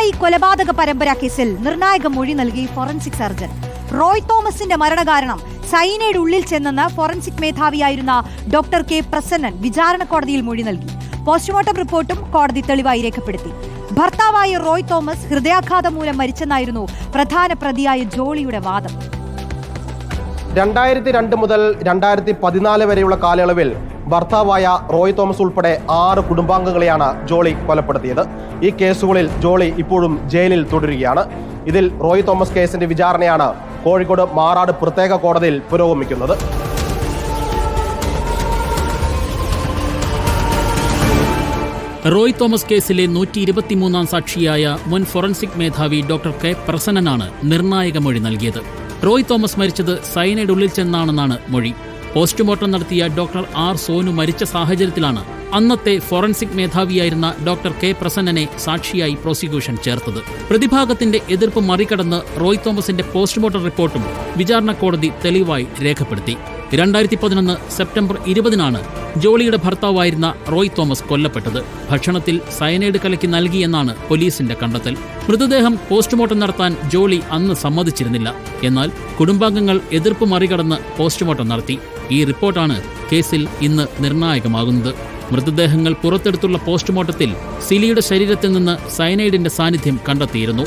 പിണറായി കൊലപാതക പരമ്പര കേസിൽ നിർണായക മൊഴി നൽകി ഫോറൻസിക് സർജൻ. റോയ് തോമസിന്റെ മരണകാരണം സൈനയുടെ ഉള്ളിൽ ചെന്നെന്ന് ഫോറൻസിക് മേധാവിയായിരുന്ന ഡോക്ടർ കെ പ്രസന്നൻ വിചാരണ കോടതിയിൽ മൊഴി നൽകി. പോസ്റ്റ്മോർട്ടം റിപ്പോർട്ടും കോടതി തെളിവായി രേഖപ്പെടുത്തി. ഭർത്താവായ റോയ് തോമസ് ഹൃദയാഘാതം മൂലം മരിച്ചെന്നായിരുന്നു പ്രധാന പ്രതിയായ ജോളിയുടെ വാദം. രണ്ടായിരത്തി രണ്ട് മുതൽ രണ്ടായിരത്തി പതിനാല് വരെയുള്ള കാലയളവിൽ ഭർത്താവായ റോയ് തോമസ് ഉൾപ്പെടെ ആറ് കുടുംബാംഗങ്ങളെയാണ് ജോളി കൊലപ്പെടുത്തിയത്. ഈ കേസുകളിൽ ജോളി ഇപ്പോഴും ജയിലിൽ തുടരുകയാണ്. ഇതിൽ റോയ് തോമസ് കേസിന്റെ വിചാരണയാണ് കോഴിക്കോട് മാറാട് പ്രത്യേക കോടതിയിൽ പുരോഗമിക്കുന്നത്. റോയ് തോമസ് കേസിലെ നൂറ്റി ഇരുപത്തിമൂന്നാം സാക്ഷിയായ മുൻ ഫോറൻസിക് മേധാവി ഡോക്ടർ കെ പ്രസന്നനാണ് നിർണായക മൊഴി നൽകിയത്. റോയ് തോമസ് മരിച്ചത് സൈനയുടെ ഉള്ളിൽ ചെന്നാണെന്നാണ് മൊഴി. പോസ്റ്റ്മോർട്ടം നടത്തിയ ഡോക്ടർ ആർ. സോനു മരിച്ച സാഹചര്യത്തിലാണ് അന്നത്തെ ഫോറൻസിക് മേധാവിയായിരുന്ന ഡോക്ടർ കെ. പ്രസന്നനെ സാക്ഷിയായി പ്രോസിക്യൂഷൻ ചേർത്തത്. പ്രതിഭാഗത്തിന്റെ എതിർപ്പ് മറികടന്ന് റോയ് തോമസിന്റെ പോസ്റ്റ്മോർട്ടം റിപ്പോർട്ടും വിചാരണ കോടതി തെളിവായി രേഖപ്പെടുത്തി. രണ്ടായിരത്തി പതിനൊന്ന് സെപ്റ്റംബർ ഇരുപതിനാണ് ജോളിയുടെ ഭർത്താവായിരുന്ന റോയ് തോമസ് കൊല്ലപ്പെട്ടത്. ഭക്ഷണത്തിൽ സയനൈഡ് കലക്കി നൽകിയെന്നാണ് പോലീസിന്റെ കണ്ടെത്തൽ. മൃതദേഹം പോസ്റ്റ്മോർട്ടം നടത്താൻ ജോളി അന്ന് സമ്മതിച്ചിരുന്നില്ല. എന്നാൽ കുടുംബാംഗങ്ങൾ എതിർപ്പ് മറികടന്ന് പോസ്റ്റ്മോർട്ടം നടത്തി. ഈ റിപ്പോർട്ടാണ് കേസിൽ ഇന്ന് നിർണായകമാകുന്നത്. മൃതദേഹങ്ങൾ പുറത്തെടുത്തുള്ള പോസ്റ്റ്മോർട്ടത്തിൽ സിലിയുടെ ശരീരത്തിൽ നിന്ന് സയനൈഡിന്റെ സാന്നിധ്യം കണ്ടെത്തിയിരുന്നു.